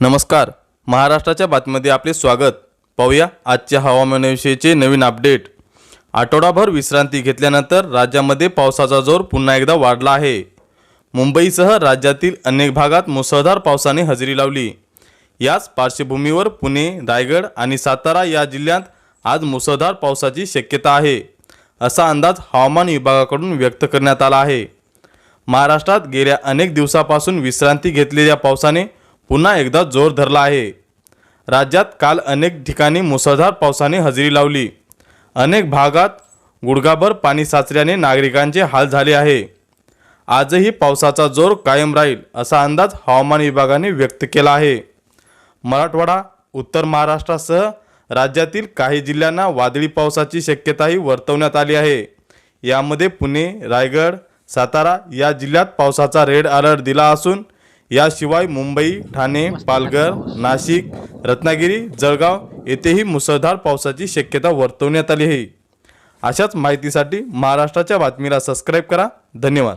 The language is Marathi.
नमस्कार. महाराष्ट्राच्या बातमीमध्ये आपले स्वागत. पाहूया आजच्या हवामानाविषयीचे नवीन अपडेट. आठवडाभर विश्रांती घेतल्यानंतर राज्यामध्ये पावसाचा जोर पुन्हा एकदा वाढला आहे. मुंबईसह राज्यातील अनेक भागात मुसळधार पावसाने हजेरी लावली. याच पार्श्वभूमीवर पुणे रायगड आणि सातारा या जिल्ह्यात आज मुसळधार पावसाची शक्यता आहे असा अंदाज हवामान विभागाकडून व्यक्त करण्यात आला आहे. महाराष्ट्रात गेल्या अनेक दिवसापासून विश्रांती घेतलेल्या पावसाने पुन्हा एकदा जोर धरला आहे. राज्यात काल अनेक ठिकाणी मुसळधार पावसाने हजेरी लावली. अनेक भागात गुडघाभर पाणी साचल्याने नागरिकांचे हाल झाले आहे. आजही पावसाचा जोर कायम राहील असा अंदाज हवामान विभागाने व्यक्त केला आहे. मराठवाडा उत्तर महाराष्ट्रासह राज्यातील काही जिल्ह्यांना वादळी पावसाची शक्यताही वर्तवण्यात आली आहे. यामध्ये पुणे रायगड सातारा या जिल्ह्यात पावसाचा रेड अलर्ट दिला असून याशिवाय मुंबई ठाणे पालघर नाशिक रत्नागिरी जळगाव येथेही मुसळधार पावसाची शक्यता वर्तवण्यात आली आहे. अशाच माहितीसाठी महाराष्ट्राच्या बातमीला सबस्क्राईब करा. धन्यवाद.